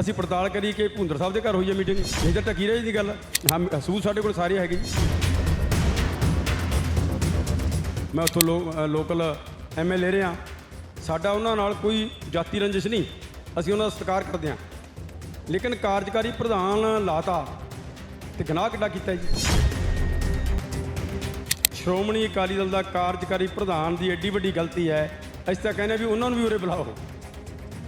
ਅਸੀਂ ਪੜਤਾਲ ਕਰੀ ਕਿ ਭੁੰਦਰ ਸਾਹਿਬ ਦੇ ਘਰ ਹੋਈ ਹੈ ਮੀਟਿੰਗ ਨਹੀਂ ਤਾਂ ਟਕੀ ਰਹੀ ਦੀ ਗੱਲ। ਹਾਂ ਸੂਤ ਸਾਡੇ ਕੋਲ ਸਾਰੇ ਹੈਗੇ ਜੀ। ਮੈਂ ਉੱਥੋਂ ਲੋ- ਅ, ਲੋਕਲ ਐਮਐਲਏ ਰਿਹਾ। ਸਾਡਾ ਉਹਨਾਂ ਨਾਲ ਕੋਈ ਜਾਤੀ ਰੰਜਿਸ਼ ਨਹੀਂ। ਅਸੀਂ ਉਹਨਾਂ ਦਾ ਸਤਿਕਾਰ ਕਰਦੇ ਹਾਂ। ਲੇਕਿਨ ਕਾਰਜਕਾਰੀ ਪ੍ਰਧਾਨ ਲਾਤਾ ਤੇ ਗੁਨਾਹ ਕਿੱਡਾ ਕੀਤਾ ਜੀ। ਸ਼੍ਰੋਮਣੀ ਅਕਾਲੀ ਦਲ ਦਾ ਕਾਰਜਕਾਰੀ ਪ੍ਰਧਾਨ ਦੀ ਐਡੀ ਵੱਡੀ ਗਲਤੀ ਹੈ। ਅਸੀਂ ਤਾਂ ਕਹਿੰਦੇ ਵੀ ਉਹਨਾਂ ਨੂੰ ਵੀ ਉਰੇ ਬੁਲਾਓ।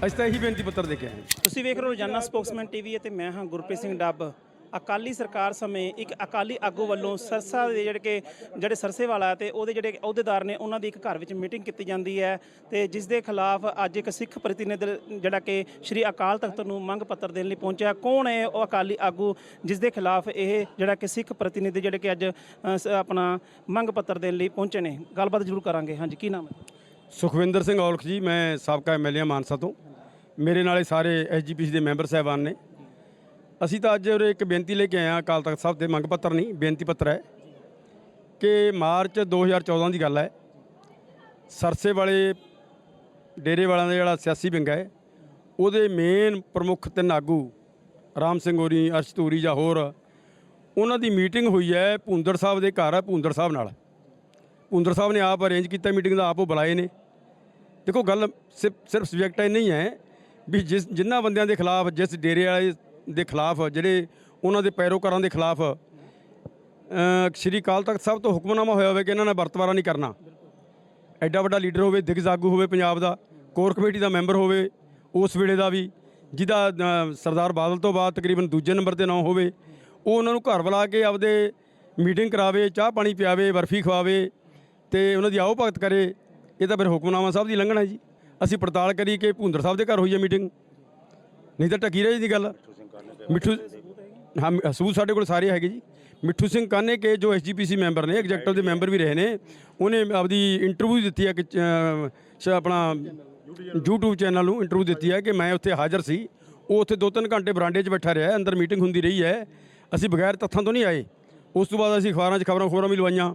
ਅਸੀਂ ਤਾਂ ਇਹੀ ਬੇਨਤੀ ਪੱਤਰ ਦੇ ਕੇ ਆਏ ਹਾਂ। ਤੁਸੀਂ ਵੇਖ ਰਹੇ ਹੋ ਰੋਜ਼ਾਨਾ ਸਪੋਕਸਮੈਨ ਟੀਵੀ ਅਤੇ ਮੈਂ ਹਾਂ ਗੁਰਪ੍ਰੀਤ ਸਿੰਘ ਡੱਬ। ਅਕਾਲੀ ਸਰਕਾਰ ਸਮੇਂ ਇੱਕ ਅਕਾਲੀ ਆਗੂ ਵੱਲੋਂ ਸਰਸਾ ਦੇ ਜਿਹੜੇ ਕਿ ਜਿਹੜੇ ਸਰਸੇ ਵਾਲਾ ਤੇ ਉਹਦੇ ਜਿਹੜੇ ਅਹੁਦੇਦਾਰ ਨੇ ਉਹਨਾਂ ਦੀ ਇੱਕ ਘਰ ਵਿੱਚ ਮੀਟਿੰਗ ਕੀਤੀ ਜਾਂਦੀ ਹੈ ਤੇ ਜਿਸ ਦੇ ਖਿਲਾਫ ਅੱਜ ਇੱਕ ਸਿੱਖ ਪ੍ਰਤੀਨਿਧ ਜਿਹੜਾ ਕਿ ਸ਼੍ਰੀ ਅਕਾਲ ਤਖਤ ਨੂੰ ਮੰਗ ਪੱਤਰ ਦੇਣ ਲਈ ਪਹੁੰਚਿਆ। ਕੌਣ ਹੈ ਉਹ ਅਕਾਲੀ ਆਗੂ ਜਿਸ ਦੇ ਖਿਲਾਫ ਇਹ ਜਿਹੜਾ ਕਿ ਸਿੱਖ ਪ੍ਰਤੀਨਿਧ ਜਿਹੜੇ ਕਿ ਅੱਜ ਅ, ਸ- ਆਪਣਾ ਮੰਗ ਪੱਤਰ ਦੇਣ ਲਈ ਪਹੁੰਚੇ ਨੇ? ਗੱਲਬਾਤ ਜ਼ਰੂਰ ਕਰਾਂਗੇ। ਹਾਂਜੀ ਕੀ ਨਾਮ ਹੈ? ਸੁਖਵਿੰਦਰ ਸਿੰਘ ਔਲਖ ਜੀ ਮੈਂ ਸਾਬਕਾ ਐਮਐਲਏ ਮਾਨਸਾ ਤੋਂ। ਮੇਰੇ ਨਾਲੇ ਸਾਰੇ ਐਸਜੀਪੀਸੀ ਦੇ ਮੈਂਬਰ ਸਾਹਿਬਾਨ ਨੇ। ਅਸੀਂ ਤਾਂ ਅੱਜ ਉਰੇ ਇੱਕ ਬੇਨਤੀ ਲੈ ਕੇ ਆਏ ਹਾਂ, ਅਕਾਲ ਤਖਤ ਸਾਹਿਬ ਤੇ ਮੰਗ ਪੱਤਰ ਨਹੀਂ, ਬੇਨਤੀ ਪੱਤਰ ਹੈ ਕਿ ਮਾਰਚ 2014 ਦੀ ਗੱਲ ਹੈ। ਸਰਸੇ ਵਾਲੇ, ਡੇਰੇ ਵਾਲਿਆਂ ਦਾ ਜਿਹੜਾ ਸਿਆਸੀ ਵਿੰਗਾ ਹੈ, ਉਹਦੇ ਮੇਨ ਪ੍ਰਮੁੱਖ ਤਿੰਨ ਆਗੂ, ਰਾਮ ਸਿੰਘ ਹੋਰੀ ਅਰਸ਼ਤੂਰੀ ਜਾਂ ਹੋਰ, ਉਹਨਾਂ ਦੀ ਮੀਟਿੰਗ ਹੋਈ ਹੈ ਭੁੰਦਰ ਸਾਹਿਬ ਦੇ ਘਰ ਹੈ ਭੁੰਦਰ ਸਾਹਿਬ ਨਾਲ। ਭੁੰਦਰ ਸਾਹਿਬ ਨੇ ਆਪ ਅਰੇਂਜ ਕੀਤਾ ਮੀਟਿੰਗ ਦਾ, ਆਪ ਉਹ ਬੁਲਾਏ ਨੇ। ਦੇਖੋ ਗੱਲ ਸਿਰਫ ਸਿਰਫ ਸਬਜੈਕਟ ਇਹ ਨਹੀਂ ਹੈ ਵੀ ਜਿਸ ਜਿਨ੍ਹਾਂ ਬੰਦਿਆਂ ਦੇ ਖਿਲਾਫ, ਜਿਸ ਡੇਰੇ ਵਾਲੇ ਦੇ ਖਿਲਾਫ, ਜਿਹੜੇ ਉਹਨਾਂ ਦੇ ਪੈਰੋਕਾਰਾਂ ਦੇ ਖਿਲਾਫ ਸ਼੍ਰੀ ਅਕਾਲ ਤਖਤ ਸਾਹਿਬ ਤੋਂ ਹੁਕਮਨਾਮਾ ਹੋਇਆ ਹੋਵੇ ਕਿ ਇਹਨਾਂ ਨੇ ਵਰਤਵਾਰਾ ਨਹੀਂ ਕਰਨਾ। ਐਡਾ ਵੱਡਾ ਲੀਡਰ ਹੋਵੇ ਦਿਗਜਾਗੂ ਹੋਵੇ ਪੰਜਾਬ ਦਾ, ਕੋਰ ਕਮੇਟੀ ਦਾ ਮੈਂਬਰ ਹੋਵੇ, ਉਸ ਵੇਲੇ ਦਾ ਵੀ, ਜਿਹਦਾ ਸਰਦਾਰ ਬਾਦਲ ਤੋਂ ਬਾਅਦ ਤਕਰੀਬਨ ਦੂਜੇ ਨੰਬਰ ਤੇ ਨਾਂ ਹੋਵੇ, ਉਹ ਉਹਨਾਂ ਨੂੰ ਘਰ ਬੁਲਾ ਕੇ ਆਪਦੇ ਮੀਟਿੰਗ ਕਰਾਵੇ, ਚਾਹ ਪਾਣੀ ਪਿਆਵੇ, ਬਰਫੀ ਖਵਾਵੇ ਤੇ ਉਹਨਾਂ ਦੀ ਆਓ ਭਗਤ ਕਰੇ, ਇਹ ਤਾਂ ਫਿਰ ਹੁਕਮਨਾਮਾ ਸਾਹਿਬ ਦੀ ਲੰਘਣਾ ਜੀ। ਅਸੀਂ ਪੜਤਾਲ ਕਰੀ ਕਿ ਭੁੰਦਰ ਸਾਹਿਬ ਦੇ ਘਰ ਹੋਈ ਹੈ ਮੀਟਿੰਗ ਨਹੀਂ ਤਾਂ ਟਕੀ ਰਹੀ ਦੀ ਗੱਲ। ਮਿੱਠੂ ਹਾਂ ਸਬੂਤ ਸਾਡੇ ਕੋਲ ਸਾਰੇ ਹੈਗੇ ਜੀ। ਮਿੱਠੂ ਸਿੰਘ ਕਾਨੇ ਕੇ ਜੋ ਐਸਜੀਪੀਸੀ ਮੈਂਬਰ ਨੇ ਐਗਜ਼ੈਕਟਿਵ ਦੇ ਮੈਂਬਰ ਵੀ ਰਹੇ ਨੇ, ਉਹਨੇ ਆਪਦੀ ਇੰਟਰਵਿਊ ਦਿੱਤੀ ਹੈ ਕਿ ਆਪਣਾ YouTube ਚੈਨਲ ਨੂੰ ਇੰਟਰਵਿਊ ਦਿੱਤੀ ਹੈ ਕਿ ਮੈਂ ਉੱਥੇ ਹਾਜ਼ਰ ਸੀ। ਉਹ ਉੱਥੇ 2-3 ਘੰਟੇ ਬਰਾਂਡੇ 'ਚ ਬੈਠਾ ਰਿਹਾ ਅੰਦਰ ਮੀਟਿੰਗ ਹੁੰਦੀ ਰਹੀ ਹੈ। ਅਸੀਂ ਬਗੈਰ ਤੱਥਾਂ ਤੋਂ ਨਹੀਂ ਆਏ। ਉਸ ਤੋਂ ਬਾਅਦ ਅਸੀਂ ਅਖਬਾਰਾਂ 'ਚ ਖਬਰਾਂ ਖਬਰਾਂ ਵੀ ਲਵਾਈਆਂ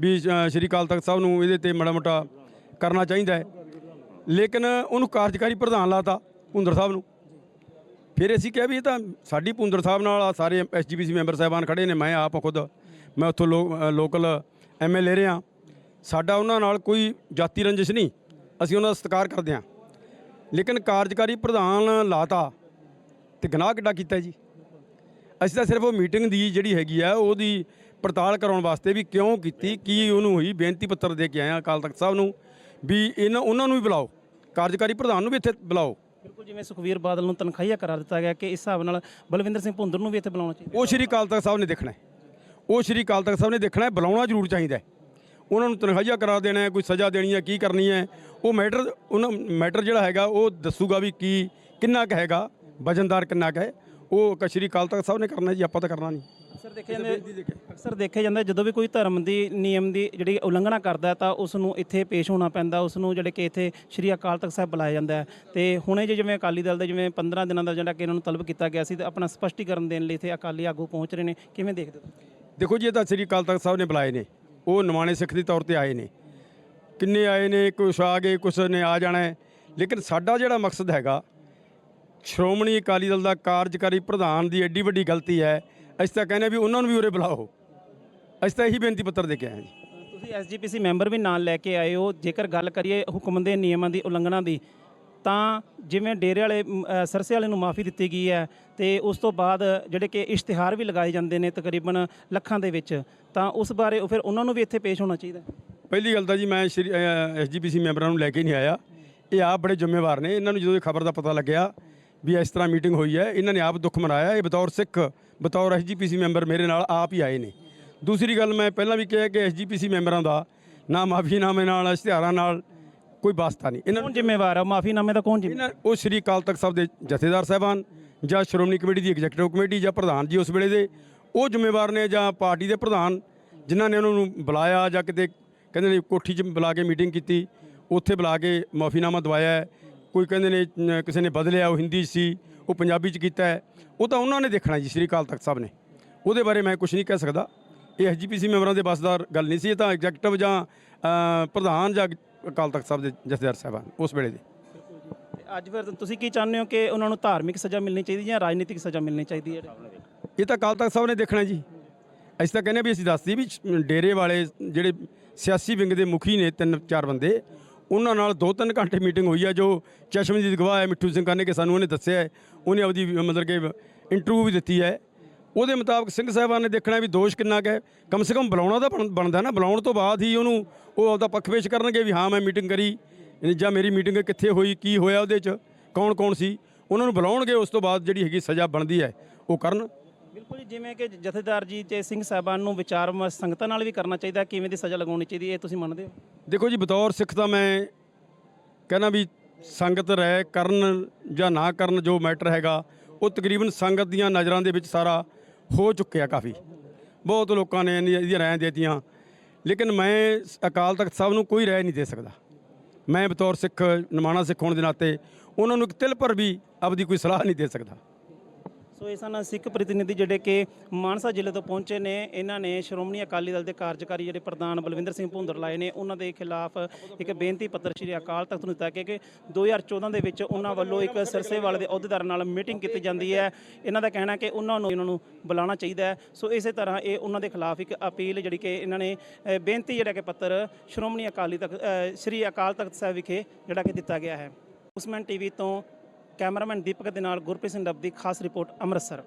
ਵੀ ਸ਼੍ਰੀ ਅਕਾਲ ਤਖਤ ਸਾਹਿਬ ਨੂੰ ਇਹਦੇ ਤੇ ਮਾੜਾ ਮੋਟਾ ਕਰਨਾ ਚਾਹੀਦਾ ਹੈ। ਲੇਕਿਨ ਉਹਨੂੰ ਕਾਰਜਕਾਰੀ ਪ੍ਰਧਾਨ ਲਾਤਾ ਭੁੰਦਰ ਸਾਹਿਬ ਨੂੰ। ਫਿਰ ਅਸੀਂ ਕਿਹਾ ਵੀ ਇਹ ਤਾਂ ਸਾਡੀ ਭੁੰਦਰ ਸਾਹਿਬ ਨਾਲ ਆਹ ਸਾਰੇ ਐਸਜੀਪੀਸੀ ਮੈਂਬਰ ਸਾਹਿਬਾਨ ਖੜੇ ਨੇ ਮੈਂ ਆਪ ਖੁਦ ਮੈਂ ਉੱਥੋਂ ਲੋ- ਅ, ਲੋਕਲ ਐਮਐਲਏ ਰਿਹਾ। ਸਾਡਾ ਉਹਨਾਂ ਨਾਲ ਕੋਈ ਜਾਤੀ ਰੰਜਿਸ਼ ਨਹੀਂ ਅਸੀਂ ਉਹਨਾਂ ਦਾ ਸਤਿਕਾਰ ਕਰਦੇ ਹਾਂ। ਲੇਕਿਨ ਕਾਰਜਕਾਰੀ ਪ੍ਰਧਾਨ ਲਾਤਾ ਤੇ ਗੁਨਾਹ ਕਿੱਡਾ ਕੀਤਾ ਜੀ। ਅਸੀਂ ਤਾਂ ਸਿਰਫ ਉਹ ਮੀਟਿੰਗ ਦੀ ਜਿਹੜੀ ਹੈਗੀ ਆ ਉਹਦੀ ਪੜਤਾਲ ਕਰਾਉਣ ਵਾਸਤੇ ਵੀ ਕਿਉਂ ਕੀਤੀ ਕੀ ਉਹਨੂੰ ਹੋਈ ਬੇਨਤੀ ਪੱਤਰ ਦੇ ਕੇ ਆਏ ਆ ਅਕਾਲ ਤਖਤ ਸਾਹਿਬ ਨੂੰ ਵੀ ਇਹਨਾਂ ਉਹਨਾਂ ਨੂੰ ਵੀ ਬੁਲਾਓ। ਕਾਰਜਕਾਰੀ ਪ੍ਰਧਾਨ ਨੂੰ ਵੀ ਇੱਥੇ ਬੁਲਾਓ। ਬਿਲਕੁਲ ਜਿਵੇਂ ਸੁਖਵੀਰ ਬਾਦਲ ਨੂੰ ਤਨਖਾਹੀਆ ਕਰਾ ਦਿੱਤਾ ਗਿਆ ਕਿ ਇਸ ਹਿਸਾਬ ਨਾਲ ਬਲਵਿੰਦਰ ਸਿੰਘ ਭੁੰਦਰ ਨੂੰ ਵੀ ਇੱਥੇ ਬੁਲਾਉਣਾ ਚਾਹੀਦਾ। ਉਹ ਸ਼੍ਰੀ ਅਕਾਲ ਤਖਤ ਸਾਹਿਬ ਨੇ ਦੇਖਣਾ ਉਹ ਸ਼੍ਰੀ ਅਕਾਲ ਤਖਤ ਸਾਹਿਬ ਨੇ ਦੇਖਣਾ ਹੈ ਬੁਲਾਉਣਾ ਜ਼ਰੂਰ ਚਾਹੀਦਾ ਹੈ। ਉਹਨਾਂ ਨੂੰ ਤਨਖਾਹੀਆ ਕਰਾ ਦੇਣਾ ਹੈ ਕੋਈ ਸਜ਼ਾ ਦੇਣੀ ਹੈ ਕੀ ਕਰਨੀ ਹੈ। ਉਹ ਮੈਟਰ ਉਹਨਾਂ ਮੈਟਰ ਜਿਹੜਾ ਹੈਗਾ ਉਹ ਦੱਸੂਗਾ ਵੀ ਕੀ ਕਿੰਨਾ ਕੁ ਹੈਗਾ ਵਜਨਦਾਰ ਕਿੰਨਾ ਕੁ ਹੈ। ਉਹ ਕ- ਸ਼੍ਰੀ ਅਕਾਲ ਤਖਤ ਸਾਹਿਬ ਨੇ ਕਰਨਾ ਜੀ ਆਪਾਂ ਤਾਂ ਕਰਨਾ ਨਹੀਂ। ਅਕਸਰ ਦੇਖਿਆ ਜਾਂਦਾ ਅਕਸਰ ਦੇਖਿਆ ਜਾਂਦਾ ਜਦੋਂ ਵੀ ਕੋਈ ਧਰਮ ਦੀ ਨਿਯਮ ਦੀ ਜਿਹੜੀ ਉਲੰਘਣਾ ਕਰਦਾ ਤਾਂ ਉਸ ਨੂੰ ਇੱਥੇ ਪੇਸ਼ ਹੋਣਾ ਪੈਂਦਾ ਉਸ ਨੂੰ ਜਿਹੜੇ ਕਿ ਇੱਥੇ ਸ਼੍ਰੀ ਅਕਾਲ ਤਖਤ ਸਾਹਿਬ ਬੁਲਾਇਆ ਜਾਂਦਾ ਹੈ। ਤੇ ਹੁਣੇ ਜੇ ਜਿਵੇਂ ਅਕਾਲੀ ਦਲ ਦੇ ਜਿਵੇਂ 15 ਦਿਨਾਂ ਦਾ ਜਿਹੜਾ ਕਿ ਇਹਨਾਂ ਨੂੰ ਤਲਬ ਕੀਤਾ ਗਿਆ ਸੀ ਤੇ ਆਪਣਾ ਸਪਸ਼ਟੀਕਰਨ ਦੇਣ ਲਈ ਇੱਥੇ ਅਕਾਲੀ ਆਗੂ ਪਹੁੰਚ ਰਹੇ ਨੇ ਕਿਵੇਂ ਦੇਖਦੇ ਹੋ ਦੇਖੋ ਜੀ ਇਹ ਤਾਂ ਸ਼੍ਰੀ ਅਕਾਲ ਤਖਤ ਸਾਹਿਬ ਨੇ ਬੁਲਾਏ ਨੇ। ਉਹ ਨਿਮਾਣੇ ਸਿੱਖ ਦੇ ਤੌਰ ਤੇ ਆਏ ਨੇ। ਕਿੰਨੇ ਆਏ ਨੇ ਕੁਛ ਆ ਗਏ ਕੁਛ ਨੇ ਆ ਜਾਣਾ ਹੈ। ਲੇਕਿਨ ਸਾਡਾ ਜਿਹੜਾ ਮਕਸਦ ਹੈਗਾ ਸ਼੍ਰੋਮਣੀ ਅਕਾਲੀ ਦਲ ਦਾ ਕਾਰਜਕਾਰੀ ਪ੍ਰਧਾਨ ਦੀ ਐਡੀ ਵੱਡੀ ਗਲਤੀ ਹੈ। ਅਸੀਂ ਤਾਂ ਕਹਿੰਦੇ ਵੀ ਉਹਨਾਂ ਨੂੰ ਵੀ ਉਰੇ ਬੁਲਾਓ। ਅਸੀਂ ਤਾਂ ਇਹੀ ਬੇਨਤੀ ਪੱਤਰ ਦੇ ਕੇ ਆਏ ਹਾਂ ਜੀ। ਤੁਸੀਂ ਐਸਜੀਪੀਸੀ ਮੈਂਬਰ ਵੀ ਨਾਲ ਲੈ ਕੇ ਆਏ ਹੋ। ਜੇਕਰ ਗੱਲ ਕਰੀਏ ਹੁਕਮ ਦੇ ਨਿਯਮਾਂ ਦੀ ਉਲੰਘਣਾ ਦੀ ਤਾਂ ਜਿਵੇਂ ਡੇਰੇ ਵਾਲੇ ਅ, ਸਰਸੇ ਵਾਲੇ ਨੂੰ ਮਾਫੀ ਦਿੱਤੀ ਗਈ ਹੈ ਤੇ ਉਸ ਤੋਂ ਬਾਅਦ ਜਿਹੜੇ ਕਿ ਇਸ਼ਤਿਹਾਰ ਵੀ ਲਗਾਏ ਜਾਂਦੇ ਨੇ ਤਕਰੀਬਨ ਲੱਖਾਂ ਦੇ ਵਿੱਚ ਤਾਂ ਉਸ ਬਾਰੇ ਉਹ ਫਿਰ ਉਹਨਾਂ ਨੂੰ ਵੀ ਇੱਥੇ ਪੇਸ਼ ਹੋਣਾ ਚਾਹੀਦਾ ਹੈ। ਪਹਿਲੀ ਗੱਲ ਤਾਂ ਜੀ ਮੈਂ ਸ਼੍ਰੀ ਐਸਜੀਪੀਸੀ ਮੈਂਬਰਾਂ ਨੂੰ ਲੈ ਕੇ ਨਹੀਂ ਆਇਆ। ਇਹ ਆਪ ਬੜੇ ਜ਼ਿੰਮੇਵਾਰ ਨੇ। ਇਹਨਾਂ ਨੂੰ ਜਦੋਂ ਇਹ ਖਬਰ ਦਾ ਪਤਾ ਲੱਗਿਆ ਵੀ ਇਸ ਤਰ੍ਹਾਂ ਮੀਟਿੰਗ ਹੋਈ ਹੈ। ਇਹਨਾਂ ਨੇ ਆਪ ਦੁੱਖ ਮਨਾਇਆ। ਇਹ ਬਤੌਰ ਸਿੱਖ ਬਤੌਰ ਐਸਜੀਪੀਸੀ ਮੈਂਬਰ ਮੇਰੇ ਨਾਲ ਆਪ ਹੀ ਆਏ ਨੇ। ਦੂਸਰੀ ਗੱਲ ਮੈਂ ਪਹਿਲਾਂ ਵੀ ਕਿਹਾ ਕਿ ਐਸਜੀਪੀਸੀ ਮੈਂਬਰਾਂ ਦਾ ਨਾ ਮਾਫੀਨਾਮੇ ਨਾਲ ਇਸ਼ਤਿਹਾਰਾਂ ਨਾਲ ਕੋਈ ਵਾਸਤਾ ਨਹੀਂ। ਇਹਨਾਂ ਕੌਣ ਜ਼ਿੰਮੇਵਾਰ ਹੈ ਮਾਫੀਨਾਮੇ ਦਾ ਕੌਣ ਜ਼ਿੰਮੇਵਾਰ? ਇਹਨਾਂ ਉਹ ਸ਼੍ਰੀ ਅਕਾਲ ਤਖਤ ਸਾਹਿਬ ਦੇ ਜਥੇਦਾਰ ਸਾਹਿਬਾਨ ਜਾਂ ਸ਼੍ਰੋਮਣੀ ਕਮੇਟੀ ਦੀ ਐਗਜ਼ੈਕਟਿਵ ਕਮੇਟੀ ਜਾਂ ਪ੍ਰਧਾਨ ਜੀ ਉਸ ਵੇਲੇ ਦੇ। ਉਹ ਜ਼ਿੰਮੇਵਾਰ ਨੇ ਜਾਂ ਪਾਰਟੀ ਦੇ ਪ੍ਰਧਾਨ ਜਿਨ੍ਹਾਂ ਨੇ ਉਹਨਾਂ ਨੂੰ ਬੁਲਾਇਆ ਜਾਂ ਕਿਤੇ ਕਹਿੰਦੇ ਨੇ ਕੋਠੀ 'ਚ ਬੁਲਾ ਕੇ ਮੀਟਿੰਗ ਕੀਤੀ। ਉੱਥੇ ਬੁਲਾ ਕੇ ਮਾਫੀਨਾਮਾ ਦਵਾਇਆ ਹੈ। ਕੋਈ ਕਹਿੰਦੇ ਨੇ ਕਿਸੇ ਨੇ ਬਦਲਿਆ ਉਹ ਹਿੰਦੀ 'ਚ ਸੀ ਉਹ ਪੰਜਾਬੀ 'ਚ ਕੀਤਾ ਹੈ ਉਹ ਤਾਂ ਉਹਨਾਂ ਨੇ ਦੇਖਣਾ ਜੀ ਸ਼੍ਰੀ ਅਕਾਲ ਤਖਤ ਸਾਹਿਬ ਨੇ। ਉਹਦੇ ਬਾਰੇ ਮੈਂ ਕੁਝ ਨਹੀਂ ਕਹਿ ਸਕਦਾ। ਇਹ ਐਸਜੀਪੀਸੀ ਮੈਂਬਰਾਂ ਦੇ ਬਸ ਦਾ ਗੱਲ ਨਹੀਂ ਸੀ ਇਹ ਤਾਂ ਐਗਜ਼ੈਕਟਿਵ ਜਾਂ ਪ੍ਰਧਾਨ ਜਾਂ ਅਕਾਲ ਤਖਤ ਸਾਹਿਬ ਦੇ ਜਥੇਦਾਰ ਸਾਹਿਬਾਨ ਉਸ ਵੇਲੇ ਦੇ। ਅੱਜ ਫਿਰ ਤੁਸੀਂ ਕੀ ਚਾਹੁੰਦੇ ਹੋ ਕਿ ਉਹਨਾਂ ਨੂੰ ਧਾਰਮਿਕ ਸਜ਼ਾ ਮਿਲਣੀ ਚਾਹੀਦੀ ਜਾਂ ਰਾਜਨੀਤਿਕ ਸਜ਼ਾ ਮਿਲਣੀ ਚਾਹੀਦੀ ਹੈ? ਇਹ ਤਾਂ ਅਕਾਲ ਤਖਤ ਸਾਹਿਬ ਨੇ ਦੇਖਣਾ ਜੀ। ਅਸੀਂ ਤਾਂ ਕਹਿੰਦੇ ਵੀ ਅਸੀਂ ਦੱਸਦੀ ਵੀ ਡੇਰੇ ਵਾਲੇ ਜਿਹੜੇ ਸਿਆਸੀ ਵਿੰਗ ਦੇ ਮੁਖੀ ਨੇ ਤਿੰਨ ਚਾਰ ਬੰਦੇ ਉਹਨਾਂ ਨਾਲ ਦੋ ਤਿੰਨ ਘੰਟੇ ਮੀਟਿੰਗ ਹੋਈ ਹੈ ਜੋ ਚਸ਼ਮਦੀਦ ਗਵਾਹ ਹੈ, ਮਿੱਠੂ ਸਿੰਘ ਕਾਨੇ ਕਿ ਸਾਨੂੰ ਉਹਨੇ ਦੱਸਿਆ ਹੈ। ਉਹਨੇ ਆਪਦੀ, ਮਤਲਬ ਕਿ ਇੰਟਰਵਿਊ ਵੀ ਦਿੱਤੀ ਹੈ। ਉਹਦੇ ਮੁਤਾਬਕ ਸਿੰਘ ਸਾਹਿਬਾਨ ਨੇ ਦੇਖਣਾ ਵੀ ਦੋਸ਼ ਕਿੰਨਾ ਕੁ ਹੈ। ਕਮ ਸੇ ਕਮ ਬੁਲਾਉਣਾ ਤਾਂ ਬਣ- ਬਣਦਾ ਨਾ। ਬੁਲਾਉਣ ਤੋਂ ਬਾਅਦ ਹੀ ਉਹਨੂੰ ਉਹ ਆਪਦਾ ਪੱਖ ਪੇਸ਼ ਕਰਨਗੇ ਵੀ ਹਾਂ, ਮੈਂ ਮੀਟਿੰਗ ਕਰੀ। ਜਾਂ ਮੇਰੀ ਮੀਟਿੰਗ ਕਿੱਥੇ ਹੋਈ, ਕੀ ਹੋਇਆ ਉਹਦੇ 'ਚ ਕੌਣ ਕੌਣ ਸੀ। ਉਹਨਾਂ ਨੂੰ ਬੁਲਾਉਣਗੇ, ਉਸ ਤੋਂ ਬਾਅਦ ਜਿਹੜੀ ਹੈਗੀ ਸਜ਼ਾ ਬਣਦੀ ਹੈ, ਉਹ ਕਰਨ। ਬਿਲਕੁਲ ਜੀ, ਜਿਵੇਂ ਕਿ ਜਥੇਦਾਰ ਜੀ ਤੇ ਸਿੰਘ ਸਾਹਿਬਾਨ ਨੂੰ ਵਿਚਾਰ ਵਿਮਰਸ਼ ਸੰਗਤਾਂ ਨਾਲ ਵੀ ਕਰਨਾ ਚਾਹੀਦਾ ਕਿਵੇਂ ਦੀ ਸਜ਼ਾ ਲਗਾਉਣੀ ਚਾਹੀਦੀ ਹੈ ਇਹ ਤੁਸੀਂ ਮੰਨਦੇ ਹੋ? ਦੇਖੋ ਜੀ ਬਤੌਰ ਸਿੱਖ ਤਾਂ ਮੈਂ ਕਹਿੰਦਾ ਵੀ ਸੰਗਤ ਰਹਿ ਕਰਨ ਜਾਂ ਨਾ ਕਰਨ ਜੋ ਮੈਟਰ ਹੈਗਾ ਉਹ ਤਕਰੀਬਨ ਸੰਗਤ ਦੀਆਂ ਨਜ਼ਰਾਂ ਦੇ ਵਿੱਚ ਸਾਰਾ ਹੋ ਚੁੱਕਿਆ ਕਾਫੀ। ਬਹੁਤ ਲੋਕਾਂ ਨੇ ਇਹਦੀਆਂ ਰਾਇ ਦਿੱਤੀਆਂ। ਲੇਕਿਨ ਮੈਂ ਅਕਾਲ ਤਖਤ ਸਾਹਿਬ ਨੂੰ ਕੋਈ ਰਾਏ ਨਹੀਂ ਦੇ ਸਕਦਾ। ਮੈਂ ਬਤੌਰ ਸਿੱਖ ਨਿਮਾਣਾ ਸਿੱਖ ਹੋਣ ਦੇ ਨਾਤੇ ਉਹਨਾਂ ਨੂੰ ਇੱਕ ਤਿਲ ਪਰ ਵੀ ਆਪਦੀ ਕੋਈ ਸਲਾਹ ਨਹੀਂ ਦੇ ਸਕਦਾ। ਸੋ ਇਹ ਸਨ ਸਿੱਖ ਪ੍ਰਤੀਨਿਧੀ ਜਿਹੜੇ ਕਿ ਮਾਨਸਾ ਜ਼ਿਲ੍ਹੇ ਤੋਂ ਪਹੁੰਚੇ ਨੇ। ਇਹਨਾਂ ਨੇ ਸ਼੍ਰੋਮਣੀ ਅਕਾਲੀ ਦਲ ਦੇ ਕਾਰਜਕਾਰੀ ਜਿਹੜੇ ਪ੍ਰਧਾਨ ਬਲਵਿੰਦਰ ਸਿੰਘ ਭੁੰਦਰ ਲਾਏ ਨੇ। ਉਹਨਾਂ ਦੇ ਖਿਲਾਫ ਇੱਕ ਬੇਨਤੀ ਪੱਤਰ ਸ਼੍ਰੀ ਅਕਾਲ ਤਖਤ ਨੂੰ ਦਿੱਤਾ ਕਿ ਕਿ 2014 ਦੇ ਵਿੱਚ ਉਹਨਾਂ ਵੱਲੋਂ ਇੱਕ ਸਿਰਸੇਵਾਲੇ ਦੇ ਅਹੁਦੇਦਾਰ ਨਾਲ ਮੀਟਿੰਗ ਕੀਤੀ ਜਾਂਦੀ ਹੈ। ਇਹਨਾਂ ਦਾ ਕਹਿਣਾ ਕਿ ਉਹਨਾਂ ਨੂੰ ਇਹਨਾਂ ਨੂੰ ਬੁਲਾਉਣਾ ਚਾਹੀਦਾ ਹੈ। ਸੋ ਇਸੇ ਤਰ੍ਹਾਂ ਇਹ ਉਹਨਾਂ ਦੇ ਖਿਲਾਫ ਇੱਕ ਅਪੀਲ ਜਿਹੜੀ ਕਿ ਇਹਨਾਂ ਨੇ ਬੇਨਤੀ ਜਿਹੜਾ ਕਿ ਪੱਤਰ ਸ਼੍ਰੋਮਣੀ ਅਕਾਲੀ ਤਖਤ ਸ਼੍ਰੀ ਅਕਾਲ ਤਖਤ ਸਾਹਿਬ ਵਿਖੇ ਜਿਹੜਾ ਕਿ ਦਿੱਤਾ ਗਿਆ ਹੈ। ਉਸਮੈਨ ਟੀਵੀ ਤੋਂ ਕੈਮਰਾਮੈਨ ਦੀਪਕ ਦੇ ਨਾਲ ਗੁਰਪ੍ਰੀਤ ਸਿੰਘ ਡੱਬ ਦੀ ਖਾਸ ਰਿਪੋਰਟ ਅੰਮ੍ਰਿਤਸਰ।